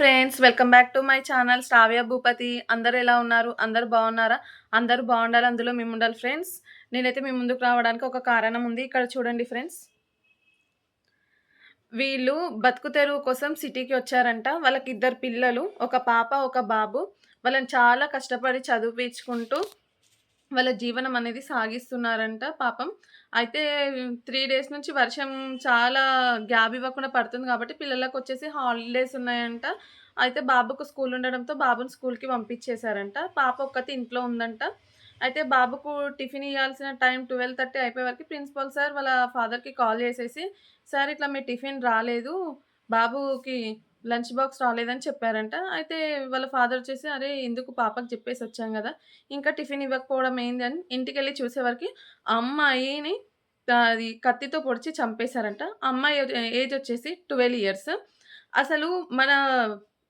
Friends welcome back to my channel Shravya Bhupathi అందరు ఎలా ఉన్నారు? అందరు బాగున్నారా? అందరూ బాగుండాలి అందులో మేము ఉండాలి ఫ్రెండ్స్ నేనైతే మీ ముందుకు రావడానికి ఒక కారణం ఉంది. ఇక్కడ చూడండి ఫ్రెండ్స్ వీళ్ళు బతుకు తెరువు కోసం సిటీకి వచ్చారంట. వాళ్ళకి ఇద్దరు పిల్లలు ఒక పాప ఒక బాబు. వాళ్ళని చాలా కష్టపడి చదివించుకుంటూ వాళ్ళ జీవనం అనేది సాగిస్తున్నారంట పాపం. అయితే త్రీ డేస్ నుంచి వర్షం చాలా గ్యాప్ ఇవ్వకుండా పడుతుంది కాబట్టి పిల్లలకు వచ్చేసి హాలిడేస్ ఉన్నాయంట. అయితే బాబుకు స్కూల్ ఉండడంతో బాబుని స్కూల్కి పంపించేశారంట. పాప ఒక్కటి ఇంట్లో ఉందంట. అయితే బాబుకు టిఫిన్ ఇవ్వాల్సిన టైం ట్వెల్వ్ థర్టీ అయిపోయే వరకు ప్రిన్సిపల్ సార్ వాళ్ళ ఫాదర్కి కాల్ చేసేసి సార్ ఇట్లా మీ టిఫిన్ రాలేదు. బాబుకి లంచ్ బాక్స్ రాలేదని చెప్పారంట. అయితే వాళ్ళ ఫాదర్ వచ్చేసి అరే ఎందుకు పాపకి చెప్పేసి వచ్చాం కదా? ఇంకా టిఫిన్ ఇవ్వకపోవడం ఏంది? అని ఇంటికి వెళ్ళి చూసేవరకు అమ్మాయిని అది కత్తితో పొడిచి చంపేశారంట. అమ్మాయి ఏజ్ వచ్చేసి ట్వెల్వ్ ఇయర్స్. అసలు మన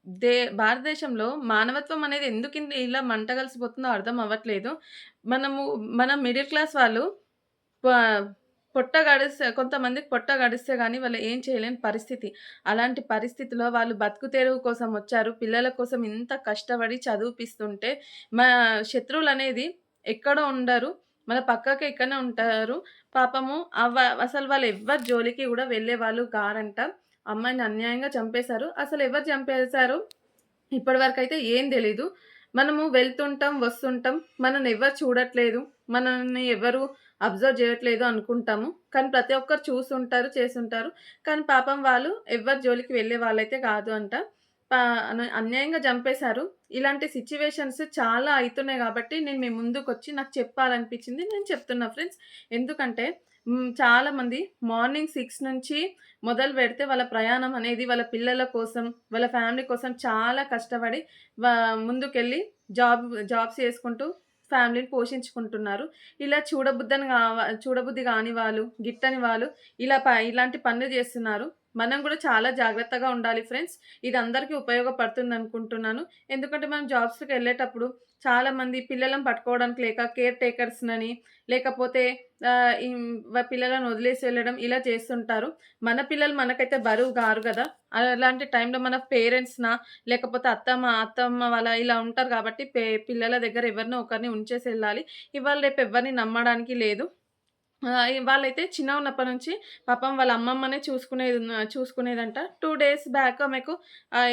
దే భారతదేశంలో మానవత్వం అనేది ఎందుకు ఇలా మంట కలిసిపోతుందో అర్థం అవ్వట్లేదు. మనము మన మిడిల్ క్లాస్ వాళ్ళు పొట్ట గడిస్తే కొంతమందికి పొట్ట గడిస్తే కానీ వాళ్ళు ఏం చేయలేని పరిస్థితి. అలాంటి పరిస్థితిలో వాళ్ళు బతుకు తెరువు కోసం వచ్చారు. పిల్లల కోసం ఇంత కష్టపడి చదివిపిస్తుంటే మా శత్రువులు అనేది ఎక్కడో ఉండరు. మన పక్కకి ఎక్కడనే ఉంటారు. పాపము అవ అసలు వాళ్ళు ఎవరి జోలికి కూడా వెళ్ళే వాళ్ళు కారంట. అమ్మాయిని అన్యాయంగా చంపేశారు. అసలు ఎవరు చంపేశారు? ఇప్పటివరకు అయితే ఏం తెలీదు. మనము వెళ్తుంటాం వస్తుంటాం. మనల్ని ఎవరు చూడట్లేదు. మనల్ని ఎవరు అబ్జర్వ్ చేయట్లేదు అనుకుంటాము. కానీ ప్రతి ఒక్కరు చూసుంటారు చేసుంటారు. కానీ పాపం వాళ్ళు ఎవరి జోలికి వెళ్ళే వాళ్ళైతే కాదు అంట. అన్యాయంగా చంపేశారు. ఇలాంటి సిచ్యువేషన్స్ చాలా అవుతున్నాయి కాబట్టి నేను మీ ముందుకు వచ్చి నాకు చెప్పాలనిపించింది. నేను చెప్తున్నా ఫ్రెండ్స్. ఎందుకంటే చాలామంది మార్నింగ్ సిక్స్ నుంచి మొదలు పెడితే వాళ్ళ ప్రయాణం అనేది వాళ్ళ పిల్లల కోసం వాళ్ళ ఫ్యామిలీ కోసం చాలా కష్టపడి ముందుకెళ్ళి జాబ్ జాబ్స్ చేసుకుంటూ ఫ్యామిలీని పోషించుకుంటున్నారు. ఇలా చూడబుద్దని చూడబుద్ధి కాని వాళ్ళు గిట్టని వాళ్ళు ఇలా ప ఇలాంటి పనులు చేస్తున్నారు. మనం కూడా చాలా జాగ్రత్తగా ఉండాలి ఫ్రెండ్స్. ఇది అందరికీ ఉపయోగపడుతుంది అనుకుంటున్నాను. ఎందుకంటే మనం జాబ్స్కి వెళ్ళేటప్పుడు చాలామంది పిల్లలను పట్టుకోవడానికి లేక కేర్ టేకర్స్నని లేకపోతే పిల్లలను వదిలేసి వెళ్ళడం ఇలా చేస్తుంటారు. మన పిల్లలు మనకైతే బరువు గారు కదా. అలాంటి టైంలో మన పేరెంట్స్నా లేకపోతే అత్తమ్మ అత్తమ్మ వాళ్ళ ఇలా ఉంటారు కాబట్టి పిల్లల దగ్గర ఎవరినో ఒకరిని ఉంచేసి వెళ్ళాలి. ఇవాళ రేపు ఎవరిని నమ్మడానికి లేదు. వాళ్ళైతే చిన్న ఉన్నప్పటి నుంచి పాపం వాళ్ళ అమ్మమ్మనే చూసుకునేది చూసుకునేదంట. టూ డేస్ బ్యాక్ ఆమెకు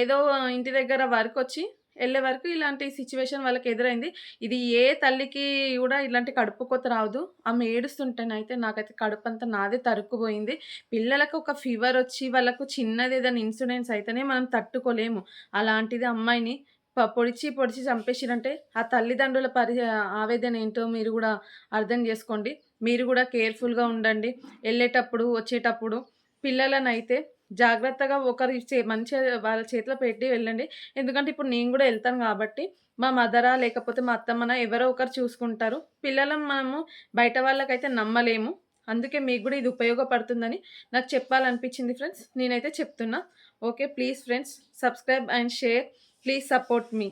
ఏదో ఇంటి దగ్గర వర్క్ వచ్చి వెళ్ళే వరకు ఇలాంటి సిచ్యువేషన్ వాళ్ళకి ఎదురైంది. ఇది ఏ తల్లికి కూడా ఇలాంటి కడుపు కొత్త రావద్దు ఆమె ఏడుస్తుంటేనైతే నాకైతే కడుపు అంతా నాదే తరుక్కుపోయింది. పిల్లలకు ఒక ఫీవర్ వచ్చి వాళ్ళకు చిన్నది ఏదైనా ఇన్సూరెన్స్ అయితేనే మనం తట్టుకోలేము. అలాంటిది అమ్మాయిని పొడిచి పొడిచి చంపేసిరంటే ఆ తల్లిదండ్రుల పరి ఆవేదన ఏంటో మీరు కూడా అర్థం చేసుకోండి. మీరు కూడా కేర్ఫుల్గా ఉండండి. వెళ్ళేటప్పుడు వచ్చేటప్పుడు పిల్లలనైతే అయితే జాగ్రత్తగా ఒకరి చే మంచిగా వాళ్ళ చేతిలో పెట్టి వెళ్ళండి. ఎందుకంటే ఇప్పుడు నేను కూడా వెళ్తాను కాబట్టి మా మదరా లేకపోతే మా అత్తమ్మన ఎవరో ఒకరు చూసుకుంటారు. పిల్లలను మనము బయట వాళ్ళకైతే నమ్మలేము. అందుకే మీకు కూడా ఇది ఉపయోగపడుతుందని నాకు చెప్పాలనిపించింది ఫ్రెండ్స్. నేనైతే చెప్తున్నా. Okay please friends subscribe and share. Please support me